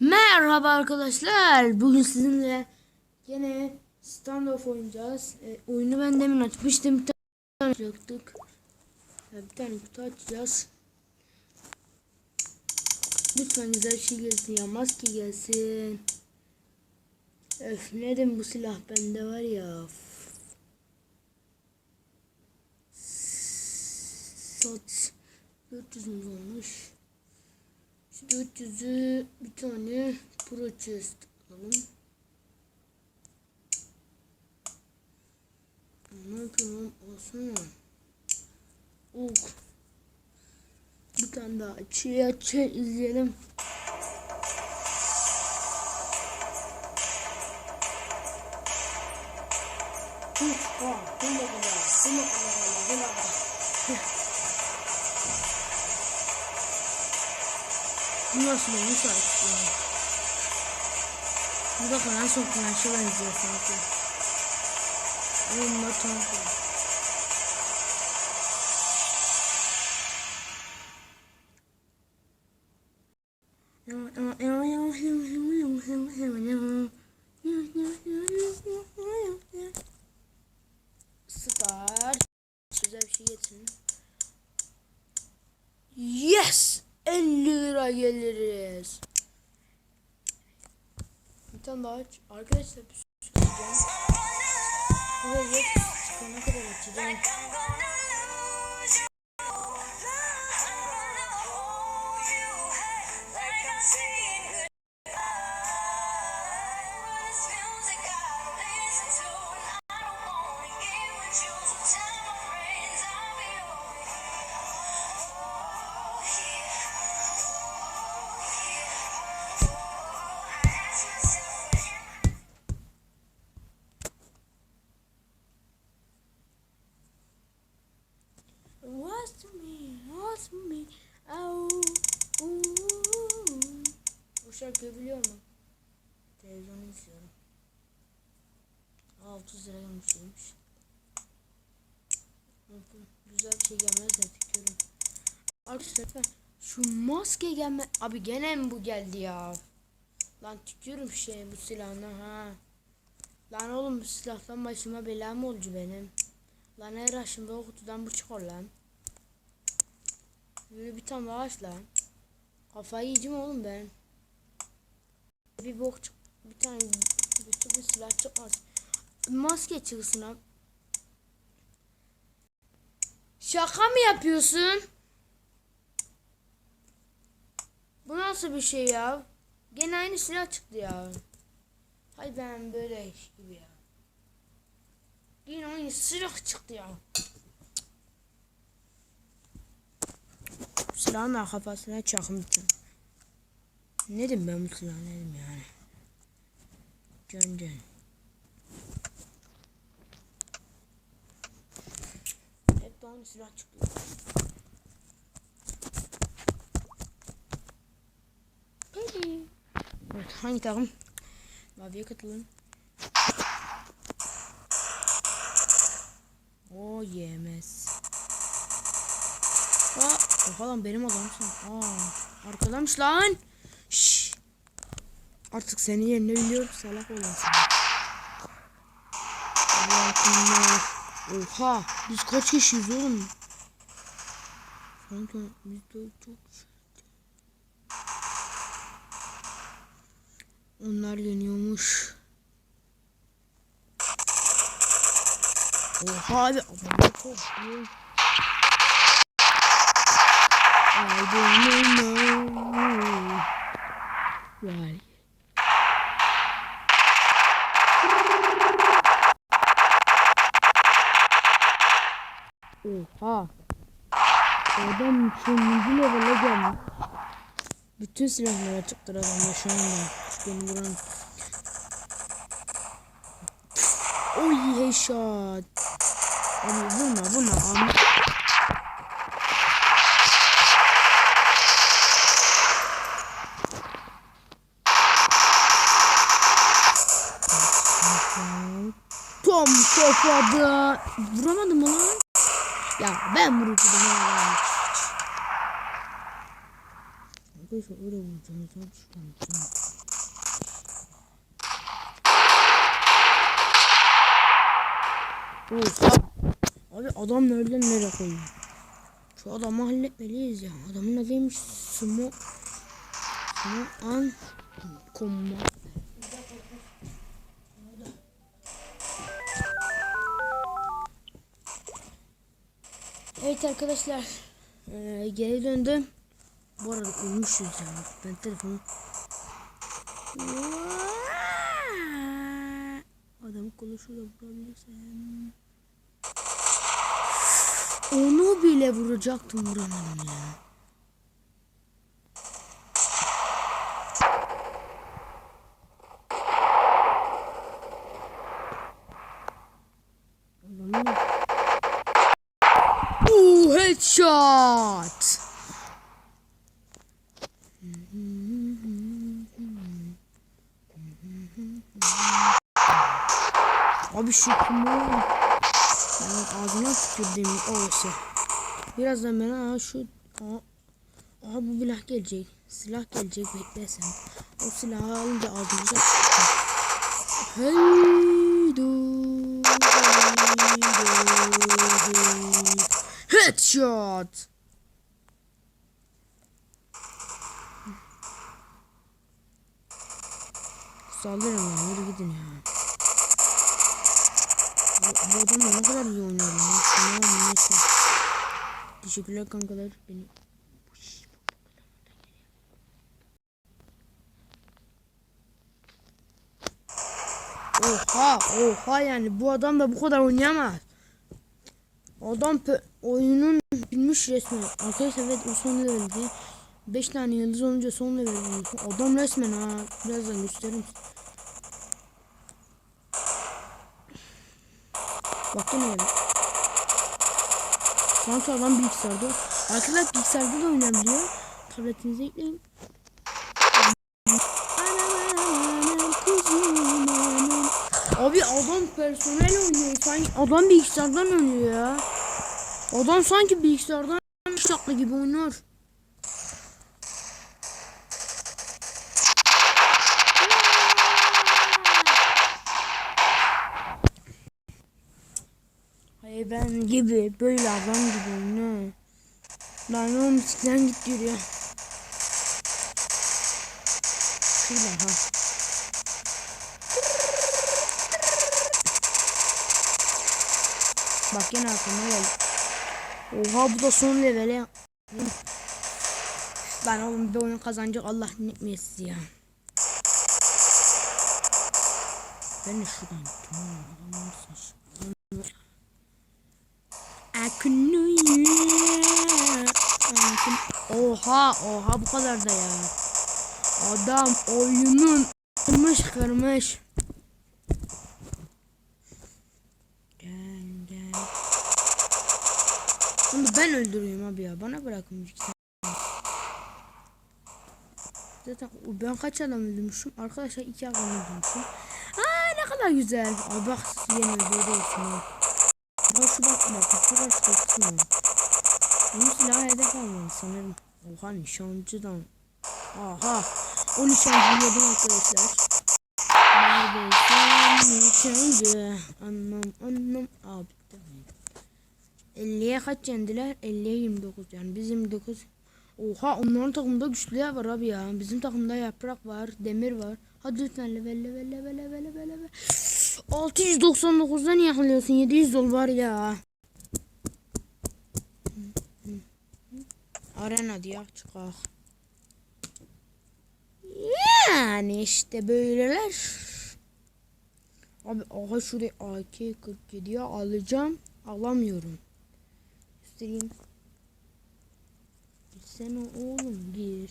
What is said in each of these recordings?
Merhaba arkadaşlar. Bugün sizinle yine standoff oynayacağız. E, oyunu ben demin açmıştım. Bir tane açacaktık. Ya, bir tane kutu açacağız. Lütfen güzel bir şey gelsin ya. Maske gelsin. Öf neden bu silah bende var ya. Sat 400 olmuş. Şu 400'ü bir tane pro chest alalım. Tamam tamam olsun. Ok. Bir tane daha açı açı izleyelim. Üf, ha, bu ne kadar, bu ne kadar, bu ne kadar. Bu nasıl olmuş artık ya? Bu da falan çok planşa benziyor sanki. Ama tank. Start. Güzel bir şey getirin. Yes! 50 lira geliriz. Bir tane daha. Arkadaşlar bir şey söyleyeceğim. Buraya çıkana kadar açacağım. Bu şarkıyı biliyor musun? Televizyonu izliyorum. Aa, 30 lira gelmişmiş. Güzel bir şey gelmezse tükürüm. Arkadaşlar lütfen şu maske gelme... Abi gene mi bu geldi ya? Lan tükürüm şey bu silahına ha. Lan oğlum bu silahtan başıma bela mı oldu benim? Lan her aşımda o kutudan bu çıkar lan. Böyle bir tane daha aç lan. Kafayı yiyeceğim oğlum ben. Bir bok çık. Bir tane bütün bir silah çıkmaz. Maske çıksın abi. Şaka mı yapıyorsun? Bu nasıl bir şey ya? Gene aynı silah çıktı ya. Hay ben böyle iş gibi ya. Yine aynı silah çıktı ya. Silahın kafasına çakmışım. Ne dedim ben bu silah ne dedim yani. Can can. Hep aynı silah çıkıyor. Peki. Evet hangi takım? Maviye katılın. O yemez. Aa, oha lan benim adamsın. Aa, arkadamış lan. Artık senin yerine biliyorum salak olasın. Allah'ım Oha biz kaç kişiyiz oğlum? Sanki biz de çok Onlar yeniyormuş. Oha abi adamlar çok. I don't know why. Oha. Adam sonuncu level'e gelmiş. Bütün silahlara çıktı adamda şu anda. Şu beni vuran. Oy headshot. Abi vurma vurma abi. Tom kafada. Vuramadım mı lan? Ya ben vurucudum ya. Arkadaşlar öyle vuracağım. Sen çıkartacağım. Olsa. Abi adam nereden nereye koyuyor? Şu adamı halletmeliyiz ya. Adamın adıymış Smo. Smo an kombo. Evet arkadaşlar. Ee, geri döndüm. Bu arada ölmüşüz ya. Ben telefonu Adamı konuşuyla vurabilirsem. Onu bile vuracaktım vuramadım ya. Adamı- Ooh, headshot. Abi şu kumu. Ben ağzına tükürdüm o şey. Birazdan bana şu aha, aha bu silah gelecek. Silah gelecek beklesen. O silahı alınca ağzımıza Heydo. Heydo. Headshot. Saldırın ya yürü gidin ya. Bu, bu ne kadar iyi oynuyor ya. Şuna neyse. Teşekkürler kankalar. Beni Oha oha yani bu adam da bu kadar oynayamaz. Adam oyunun bilmiş resmen. Arkadaşlar evet o son leveldi. 5 tane yıldız olunca son level oldu. Adam resmen ha. Birazdan gösteririm. Baktın öyle. Sanki adam bilgisayarda. Arkadaşlar bilgisayarda da oynayabiliyor. Tabletinize ekleyin. Abi adam personel oynuyor. Sanki adam bilgisayardan oynuyor ya. Adam sanki bilgisayardan şaklı gibi oynuyor. Hayır ben gibi böyle adam gibi oynuyor. Lan o misikten git yürüyor. Şurada ha. Bak yine aklıma geldi. Oha bu da son level. Ben oğlum bir oyun kazanacak Allah ne etmeyesin ya. Ben de şuradan Oha oha bu kadar da ya. Adam oyunun kırmış kırmış. Ben öldürüyorum abi ya. Bana bırakın. Zaten ben kaç adam öldürmüşüm? Arkadaşlar iki adam öldürmüşüm. Aa ne kadar güzel. Aa bak yeni öldürüyorsun ya. Bak şu bak bak şu kadar çok ya. Bunun silahı hedef almalı sanırım. Oha nişancıdan. Aha. O nişancıyı yedim arkadaşlar. Neredesin nişancı? Anlam anlam. Abi. 50'ye kaç yendiler? 50'ye 29 yani biz 29. Oha onların takımda güçlüler var abi ya. Bizim takımda yaprak var, demir var. Hadi lütfen level level level level level level. 699'dan yakalıyorsun 700 dol var ya. Arena diye çıkar. Yani işte böyleler. Abi aha şuraya AK-47'ye alacağım. Alamıyorum. Göstereyim. Girsene oğlum gir.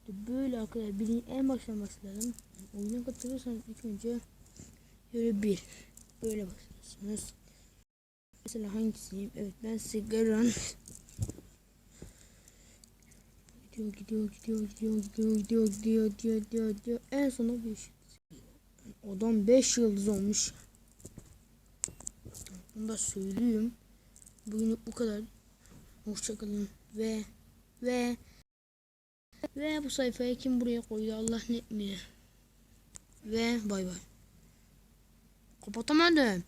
İşte böyle arkadaşlar. Birin en baştan başlayalım. Oyuna katılırsanız ilk önce böyle bir. Böyle başlıyorsunuz. Mesela hangisiyim? Evet ben sigaran. Gidiyor gidiyor gidiyor gidiyor gidiyor gidiyor gidiyor gidiyor gidiyor gidiyor. En sona bir şey. Adam 5 yıldız olmuş. Bunu da söyleyeyim. Bugünlük bu kadar. Hoşçakalın ve ve ve bu sayfayı kim buraya koydu Allah ne etmiyor. Ve bay bay. Kapatamadım.